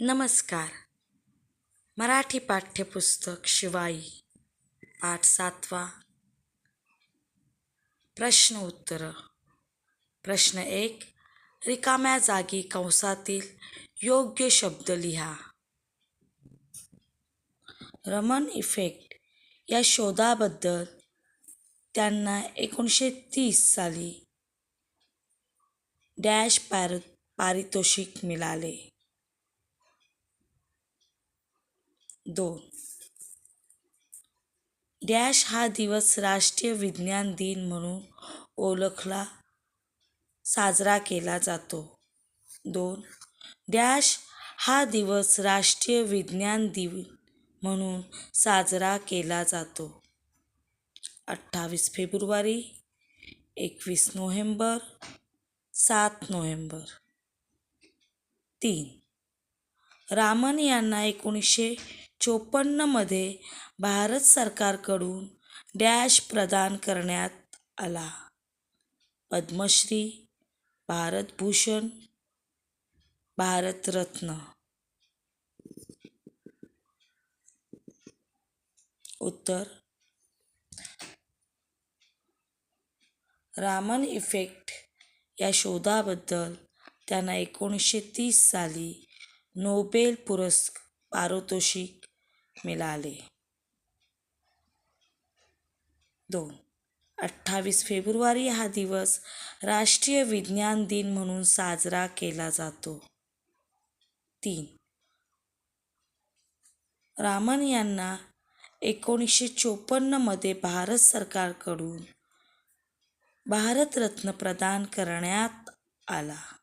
नमस्कार. मराठी पाठ्यपुस्तक शिवाई. पाठ सातवा. प्रश्न उत्तर. प्रश्न एक. रिकाम्या जागी कंसातील योग्य शब्द लिहा. रमन इफेक्ट या शोधाबद्दल त्यांना एकोणीसशे तीस साली डॅश पार पारितोषिक मिळाले. दोन. डॅश हा दिवस राष्ट्रीय विज्ञान दिन म्हणून ओळखला साजरा केला जातो. दोन. डॅश हा दिवस राष्ट्रीय विज्ञान दिन म्हणून साजरा केला जातो. अठ्ठावीस फेब्रुवारी एकवीस नोव्हेंबर सात नोव्हेंबर. तीन. रामन यांना एकोणीसशे चोपन्नमध्ये भारत सरकारकडून डॅश प्रदान करण्यात आला. पद्मश्री भारतभूषण भारतरत्न. उत्तर रामन इफेक्ट या शोधाबद्दल त्यांना एकोणीसशे तीस साली नोबेल पुरस्क पारितोषिक मिळाले. दोन. अठ्ठावीस फेब्रुवारी हा दिवस राष्ट्रीय विज्ञान दिन म्हणून साजरा केला जातो. तीन. रामन यांना एकोणीसशे चोपन्नमध्ये भारत सरकारकडून भारतरत्न प्रदान करण्यात आला.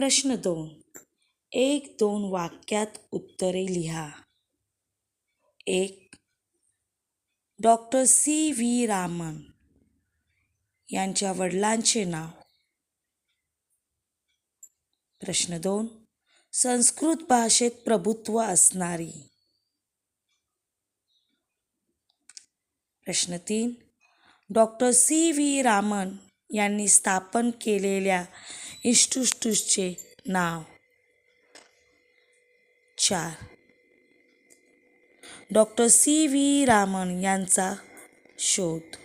प्रश्न दोन. एक दोन वाक्यात उत्तरे लिहा. एक डॉक्टर सी व्ही रामन यांच्या वडिलांचे नाव. प्रश्न दोन संस्कृत भाषेत प्रभुत्व असणारी. प्रश्न तीन डॉक्टर सी व्ही रामन यांनी स्थापन केलेल्या इष्टुष्टुसचे नाव. चार. Doctor C. व्ही. रामन यांचा शोध.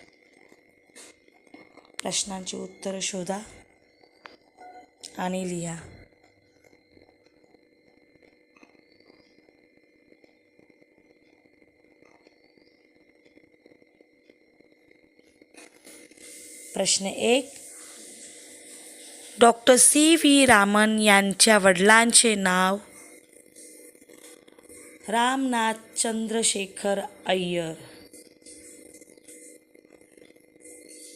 प्रश्नांची उत्तरं शोधा आणि लिहा. प्रश्न एक डॉक्टर सी व्ही रामन यांच्या वडिलांचे नाव रामनाथ चंद्रशेखर अय्यर.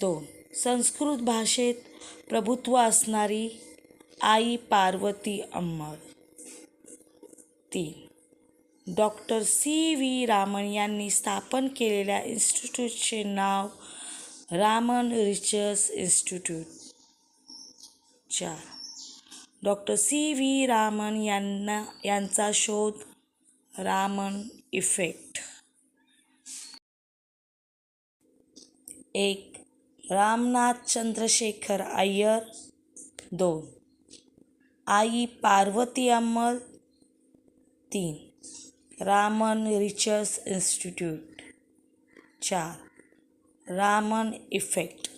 दोन. संस्कृत भाषेत प्रभुत्व असणारी आई पार्वती अम्मळ तीन. डॉक्टर सी व्ही रामन यांनी स्थापन केलेल्या इन्स्टिट्यूटचे नाव रामन रिसर्च इन्स्टिट्यूट. चार डॉक्टर सी व्ही रामन यांना यांचा शोध रामन इफेक्ट. एक रामनाथ चंद्रशेखर अय्यर. दोन आई पार्वती अम्मल तीन रामन रिचर्स इन्स्टिट्यूट. चार रामन इफेक्ट.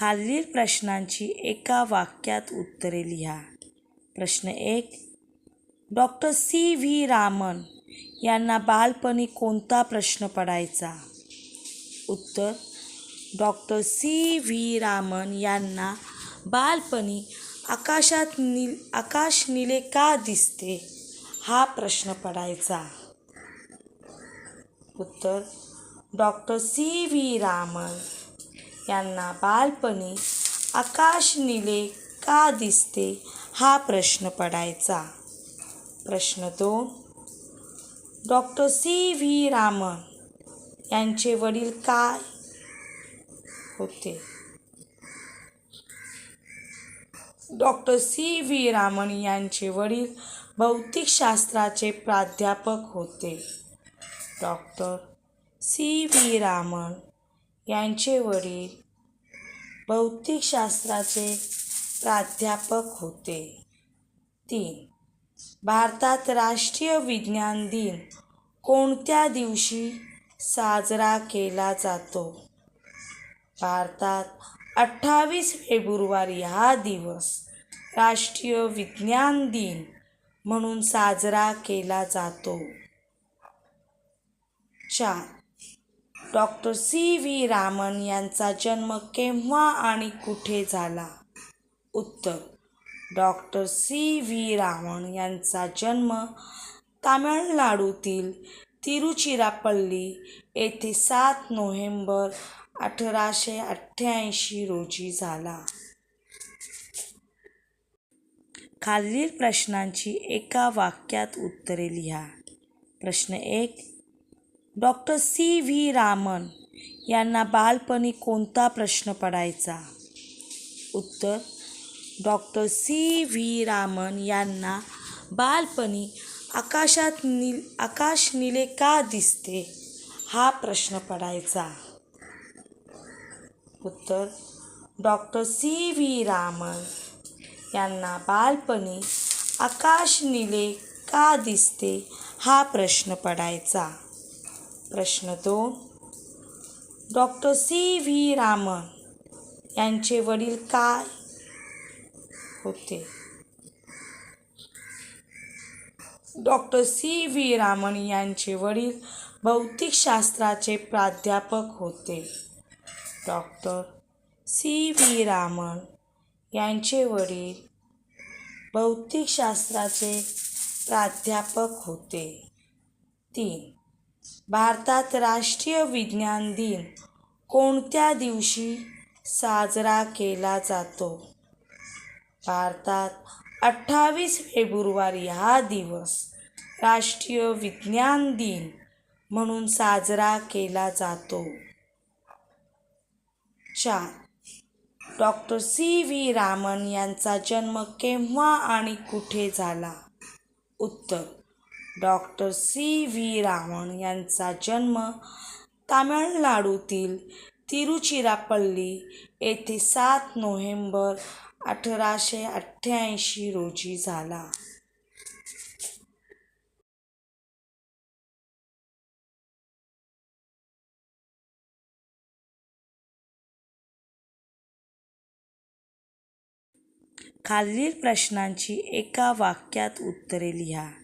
खालील प्रश्नांची एका वाक्यात उत्तरे लिहा. प्रश्न एक डॉक्टर सी व्ही रामन यांना बालपणी कोणता प्रश्न पडायचा? उत्तर डॉक्टर सी व्ही रामन यांना बालपणी आकाशात नील आकाश निले का दिसते? हा प्रश्न पडायचा. उत्तर डॉक्टर सी व्ही रामन यांना बालपणी आकाश निले का दिसते हा प्रश्न पडायचा. प्रश्न दोन डॉक्टर सी व्ही रामन यांचे वडील काय होते? डॉक्टर सी व्ही रामन यांचे वडील भौतिकशास्त्राचे प्राध्यापक होते. डॉक्टर सी व्ही रामन यांचे वडील भौतिकशास्त्राचे प्राध्यापक होते. तीन. भारतात राष्ट्रीय विज्ञान दिन कोणत्या दिवशी साजरा केला जातो? भारतात अठ्ठावीस फेब्रुवारी हा दिवस राष्ट्रीय विज्ञान दिन म्हणून साजरा केला जातो. चार. डॉक्टर सी व्ही रामन यांचा जन्म केव्हा आणि कुठे झाला? उत्तर डॉक्टर सी व्ही रामन यांचा जन्म तामिळनाडूतील तिरुचिरापल्ली येथे सात नोव्हेंबर अठराशे अठ्ठ्याऐंशी रोजी झाला. खालील प्रश्नांची एका वाक्यात उत्तरे लिहा. प्रश्न एक डॉक्टर सी व्ही रामन यांना बालपणी कोणता प्रश्न पडायचा? उत्तर डॉक्टर सी व्ही रामन यांना बालपणी आकाशात नील आकाश निले का दिसते? हा प्रश्न पडायचा. उत्तर डॉक्टर सी व्ही रामन यांना बालपणी आकाश निले का दिसते? हा प्रश्न पडायचा. प्रश्न दोन डॉक्टर सी व्ही रामन यांचे वडील काय होते? डॉक्टर सी व्ही रामन यांचे वडील भौतिकशास्त्राचे प्राध्यापक होते. डॉक्टर सी व्ही रामन यांचे वडील भौतिकशास्त्राचे प्राध्यापक होते. तीन. भारतात राष्ट्रीय विज्ञान दिन कोणत्या दिवशी साजरा केला जातो? भारतात अठ्ठावीस फेब्रुवारी हा दिवस राष्ट्रीय विज्ञान दिन म्हणून साजरा केला जातो. चार. Doctor C. व्ही. रामन यांचा जन्म केव्हा आणि कुठे झाला? उत्तर. डॉक्टर सी व्ही रामन यांचा जन्म तामिळनाडूतील तिरुचिरापल्ली येथे सात नोव्हेंबर अठराशे अठ्ठ्याऐंशी रोजी झाला. खालील प्रश्नांची एका वाक्यात उत्तरे लिहा.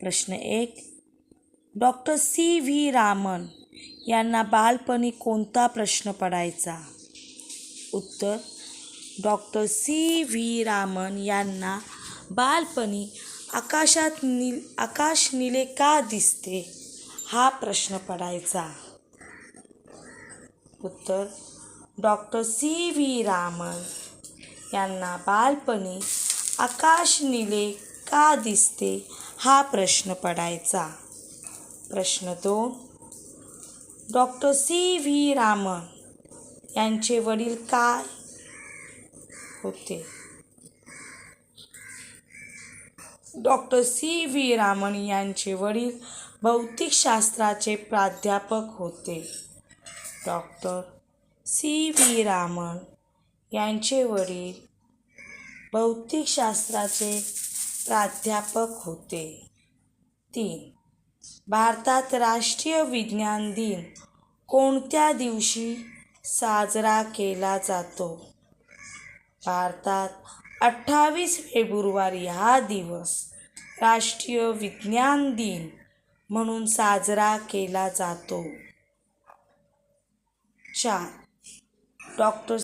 प्रश्न एक. डॉक्टर सी व्ही रामन यांना बालपणी कोणता प्रश्न पडायचा? उत्तर डॉक्टर सी व्ही रामन यांना बालपणी आकाशात नील आकाश निले का दिसते? हा प्रश्न पडायचा. उत्तर डॉक्टर सी व्ही रामन यांना बालपणी आकाश निले का दिसते? हा प्रश्न पडायचा. प्रश्न दोन. डॉक्टर सी व्ही रामन यांचे वडील काय होते? डॉक्टर सी व्ही रामन यांचे वडील भौतिकशास्त्राचे प्राध्यापक होते. डॉक्टर सी व्ही रामन यांचे वडील भौतिकशास्त्राचे प्राध्यापक होते. तीन. भारतात राष्ट्रीय विज्ञान दिन कोणत्या दिवशी साजरा केला जातो? भारतात अठ्ठावीस फेब्रुवारी हा दिवस राष्ट्रीय विज्ञान दिन म्हणून साजरा केला जातो. चार. डॉक्टर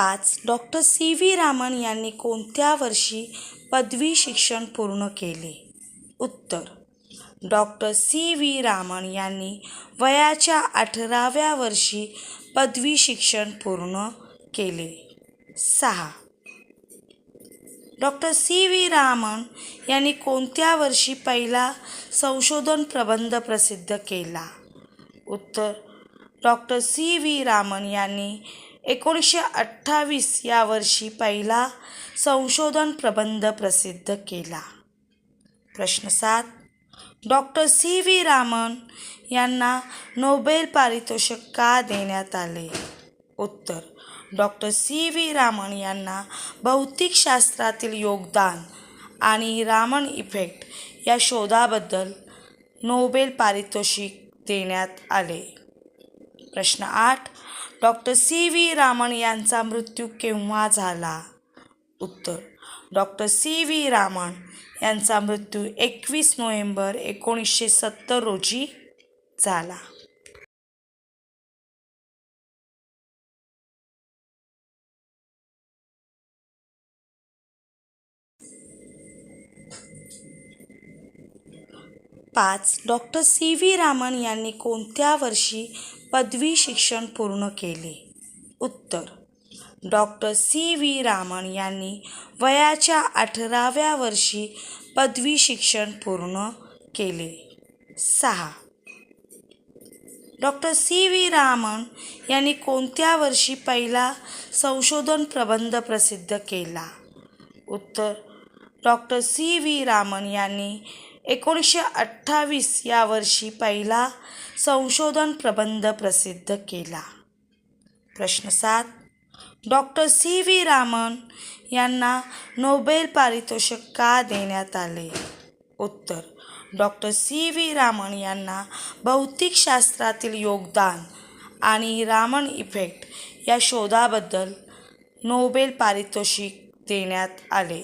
पाच डॉक्टर सी व्ही रामन यांनी कोणत्या वर्षी पदवी शिक्षण पूर्ण केले? उत्तर डॉक्टर सी व्ही रामन यांनी वयाच्या अठराव्या वर्षी पदवी शिक्षण पूर्ण केले. सहा डॉक्टर सी व्ही रामन यांनी कोणत्या वर्षी पहिला संशोधन प्रबंध प्रसिद्ध केला? उत्तर डॉक्टर सी व्ही रामन यांनी एकोणीसशे अठ्ठावीस या वर्षी पहिला संशोधन प्रबंध प्रसिद्ध केला. प्रश्न सात. Doctor C. व्ही. रामन यांना नोबेल पारितोषिक का देण्यात आले? उत्तर. Doctor C. व्ही. रामन यांना भौतिकशास्त्रातील योगदान आणि रामन इफेक्ट या शोधाबद्दल नोबेल पारितोषिक देण्यात आले. प्रश्न आठ. डॉक्टर सी व्ही रामन यांचा मृत्यू केव्हा झाला? उत्तर डॉक्टर सी व्ही रामन यांचा मृत्यू एकवीस नोव्हेंबर एकोणीसशे सत्तर रोजी झाला. पाच डॉक्टर सी व्ही रामन यांनी कोणत्या वर्षी पदवी शिक्षण पूर्ण केले. उत्तर. Doctor C. व्ही. रामन यांनी वयाच्या अठराव्या वर्षी पदवी शिक्षण पूर्ण केले. सहा. Doctor C. व्ही. रामन यांनी कोणत्या वर्षी पहिला संशोधन प्रबंध प्रसिद्ध केला? उत्तर. Doctor C. व्ही. रामन यांनी एकोणीसशे अठ्ठावीस या वर्षी पहिला संशोधन प्रबंध प्रसिद्ध केला. प्रश्न सात. Doctor C. व्ही. रामन यांना नोबेल पारितोषिक का देण्यात आले? उत्तर. Doctor C. व्ही. रामन यांना भौतिकशास्त्रातील योगदान आणि रामन इफेक्ट या शोधाबद्दल नोबेल पारितोषिक देण्यात आले.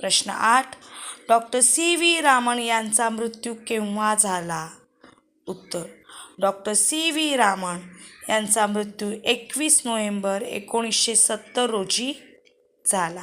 प्रश्न आठ. डॉक्टर सी व्ही रामन यांचा मृत्यू केव्हा झाला? उत्तर डॉक्टर सी व्ही रामन यांचा मृत्यू एकवीस नोव्हेंबर एकोणीसशे सत्तर रोजी झाला.